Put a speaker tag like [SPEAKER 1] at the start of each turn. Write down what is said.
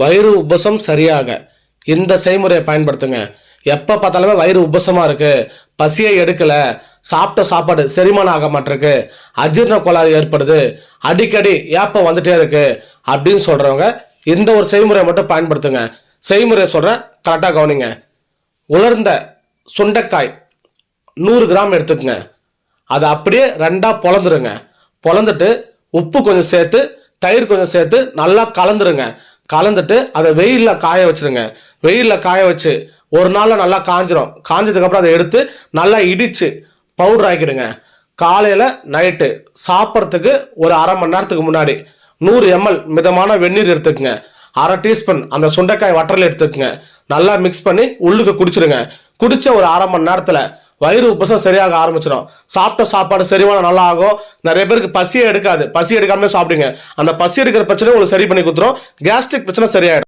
[SPEAKER 1] வயிறு உபசம் சரியாக. இந்த செய்முறையை பயன்படுத்துங்க. எப்போ பார்த்தாலுமே வயிறு உபசமாக இருக்குது பசியை எடுக்கல. சாப்பிட்ட சாப்பாடு செரிமானம் ஆக மாட்டிருக்கு. அஜீரண கோளாறு ஏற்படுது. அடிக்கடி ஏப்பம் வந்துட்டே இருக்குது அப்படின்னு சொல்கிறவங்க இந்த ஒரு செய்முறையை மட்டும் பயன்படுத்துங்க. செய்முறையை சொல்கிறேன் கரெக்டாக கவனிங்க. உலர்ந்த சுண்டைக்காய் நூறு கிராம் எடுத்துக்கங்க. அதை அப்படியே ரெண்டாக பொழந்துருங்க பொளந்துட்டு உப்பு கொஞ்சம் சேர்த்து தயிர் கொஞ்சம் சேர்த்து நல்லா கலந்துருங்க. கலந்துட்டு அதை வெயிலில் காய வச்சுருங்க. வெயிலில் காய வச்சு ஒரு நாளில் நல்லா காஞ்சிரும். காஞ்சதுக்கப்புறம் அதை எடுத்து நல்லா இடித்து பவுடர் ஆக்கிடுங்க. காலையில் நைட்டு சாப்பிட்றதுக்கு ஒரு அரை மணி நேரத்துக்கு முன்னாடி நூறு எம்எல் மிதமான வெந்நீர் எடுத்துக்கங்க. அரை டீஸ்பூன் அந்த சுண்டைக்காய் வட்டரில் எடுத்துக்கங்க. நல்லா மிக்ஸ் பண்ணி உள்ளுக்கு குடிச்சிடுங்க. குடித்த ஒரு அரை மணி நேரத்தில் வயிறு உபசம் சரியாக ஆரம்பிச்சிடும். சாப்பிட்ட சாப்பாடு செரிமானம் நல்லா ஆகும் நிறைய பேருக்கு பசியே எடுக்காது. பசி எடுக்காமலே சாப்பிடுங்க. அந்த பசி எடுக்கிற பிரச்சனை உங்களுக்கு சரி பண்ணி கொடுத்துரும். கேஸ்ட்ரிக் பிரச்சனை சரியாயிடும்.